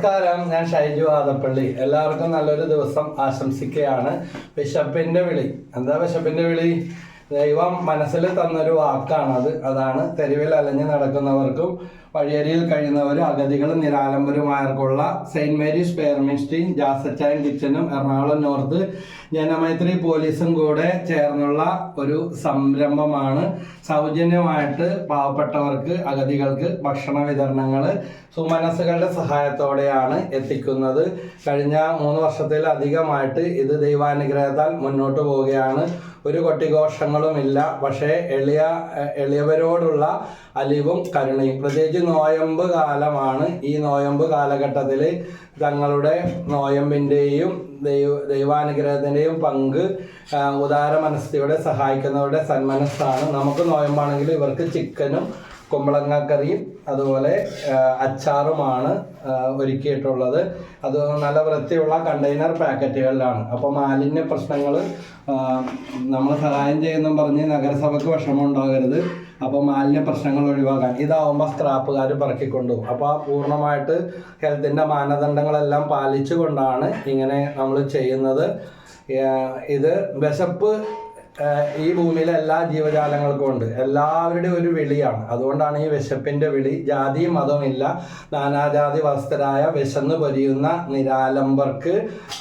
നമസ്കാരം ഞാൻ ഷൈജു ആദപ്പള്ളി. എല്ലാവർക്കും നല്ലൊരു ദിവസം ആശംസിക്കുകയാണ്. ബിഷപ്പിന്റെ വിളി. എന്താ ബിഷപ്പിന്റെ വിളി? ദൈവം മനസ്സിൽ തന്നൊരു വാക്കാണത്. അതാണ് തെരുവിൽ അലഞ്ഞു നടക്കുന്നവർക്കും വഴിയരിയിൽ കഴിയുന്നവർ അഗതികളും നിരാലംബരുമായവർക്കുള്ള സെയിന്റ് മേരീസ് പേർമിൻസ്റ്റീൻ ജാസച്ചായൻ കിച്ചനും എറണാകുളം നോർത്ത് ജനമൈത്രി പോലീസും കൂടെ ചേർന്നുള്ള ഒരു സംരംഭമാണ്. സൗജന്യമായിട്ട് പാവപ്പെട്ടവർക്ക് അഗതികൾക്ക് ഭക്ഷണ വിതരണങ്ങൾ സുമനസ്സുകളുടെ സഹായത്തോടെയാണ് എത്തിക്കുന്നത്. കഴിഞ്ഞ മൂന്ന് വർഷത്തിലധികമായിട്ട് ഇത് ദൈവാനുഗ്രഹത്താൽ മുന്നോട്ട് പോവുകയാണ്. ഒരു കൊട്ടിഘോഷങ്ങളുമില്ല പക്ഷേ എളിയ എളിയവരോടുള്ള അലിവും കരുണയും. പ്രത്യേകിച്ച് നോയമ്പ് കാലമാണ് ഈ നോയമ്പ് കാലഘട്ടത്തിൽ തങ്ങളുടെ നോയമ്പിന്റെയും ദൈവ ദൈവാനുഗ്രഹത്തിന്റെയും പങ്ക് ഉദാര മനസ്സിലൂടെ സഹായിക്കുന്നവരുടെ സന്മനസ്സാണ്. നമുക്ക് നോയമ്പാണെങ്കിൽ ഇവർക്ക് ചിക്കനും കുമ്പളങ്ങക്കറിയും അതുപോലെ അച്ചാറുമാണ് ഒരുക്കിയിട്ടുള്ളത്. അത് നല്ല വൃത്തിയുള്ള കണ്ടെയ്നർ പാക്കറ്റുകളിലാണ്. അപ്പോൾ മാലിന്യ പ്രശ്നങ്ങൾ നമ്മൾ സഹായം ചെയ്യുന്നു പറഞ്ഞ് നഗരസഭയ്ക്ക് വിഷമം ഉണ്ടാകരുത് അപ്പോൾ മാലിന്യ പ്രശ്നങ്ങൾ ഒഴിവാക്കാൻ. ഇതാവുമ്പോൾ സ്ക്രാപ്പുകാർ പറക്കിക്കൊണ്ടുപോകും അപ്പോൾ പൂർണമായിട്ട് ഹെൽത്തിന്റെ മാനദണ്ഡങ്ങളെല്ലാം പാലിച്ചുകൊണ്ടാണ് ഇങ്ങനെ നമ്മൾ ചെയ്യുന്നത്. ഇത് വിശപ്പ് ഈ ഭൂമിയിലെ എല്ലാ ജീവജാലങ്ങൾക്കും ഉണ്ട്. എല്ലാവരുടെയും ഒരു വിളിയാണ്. അതുകൊണ്ടാണ് ഈ വിശപ്പിന്റെ വിളി. ജാതിയും മതമില്ല നാനാജാതി വസ്ത്രരായ വിശന്ന് പൊരിയുന്ന നിരാലംബർക്ക്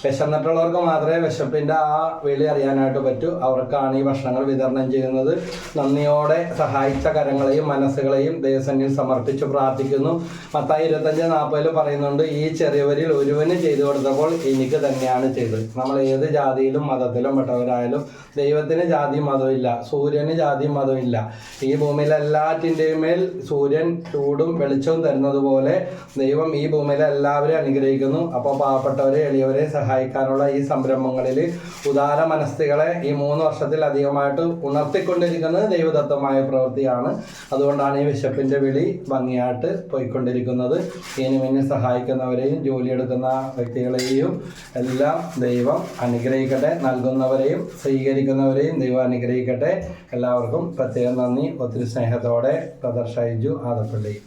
വിശന്നിട്ടുള്ളവർക്ക് മാത്രമേ വിശപ്പിന്റെ ആ വിളി അറിയാനായിട്ട് പറ്റൂ. അവർക്കാണ് ഈ ഭക്ഷണങ്ങൾ വിതരണം ചെയ്യുന്നത്. നന്ദിയോടെ സഹായിച്ച കരങ്ങളെയും മനസ്സുകളെയും ദേവസന്നിൽ സമർപ്പിച്ചു പ്രാർത്ഥിക്കുന്നു. മത്തായി ഇരുപത്തഞ്ച് നാൽപ്പതിൽ പറയുന്നുണ്ട് ഈ ചെറിയവരിൽ ഒരുവന് ചെയ്തു കൊടുത്തപ്പോൾ എനിക്ക് തന്നെയാണ് ചെയ്തത്. നമ്മൾ ഏത് ജാതിയിലും മതത്തിലും പെട്ടവരായാലും ദൈവത്തിന് മതവും ഇല്ല. സൂര്യന് മതവും ഇല്ല. ഈ ഭൂമിയിലെ എല്ലാറ്റിന്റെയും മേൽ സൂര്യൻ ചൂടും വെളിച്ചവും തരുന്നത് പോലെ ദൈവം ഈ ഭൂമിയിലെ എല്ലാവരെയും അനുഗ്രഹിക്കുന്നു. അപ്പോൾ പാവപ്പെട്ടവരെ എളിയവരെ സഹായിക്കാനുള്ള ഈ സംരംഭങ്ങളിൽ ഉദാര മനസ്ഥികളെ ഈ മൂന്ന് വർഷത്തിൽ അധികമായിട്ട് ഉണർത്തിക്കൊണ്ടിരിക്കുന്നത് ദൈവദത്തമായ പ്രവൃത്തിയാണ്. അതുകൊണ്ടാണ് ഈ വിശപ്പിന്റെ വിളി ഭംഗിയായിട്ട് പോയിക്കൊണ്ടിരിക്കുന്നത്. ഇനി മുന്നിൽ സഹായിക്കുന്നവരെയും ജോലിയെടുക്കുന്ന വ്യക്തികളെയും എല്ലാം ദൈവം അനുഗ്രഹിക്കട്ടെ. നൽകുന്നവരെയും സ്വീകരിക്കുന്നവരെയും ദൈവം അനുഗ്രഹിക്കട്ടെ. എല്ലാവർക്കും പ്രത്യേകം നന്ദി. ഒത്തിരി സ്നേഹത്തോടെ പ്രദർശിച്ചു ആദപ്പള്ളി.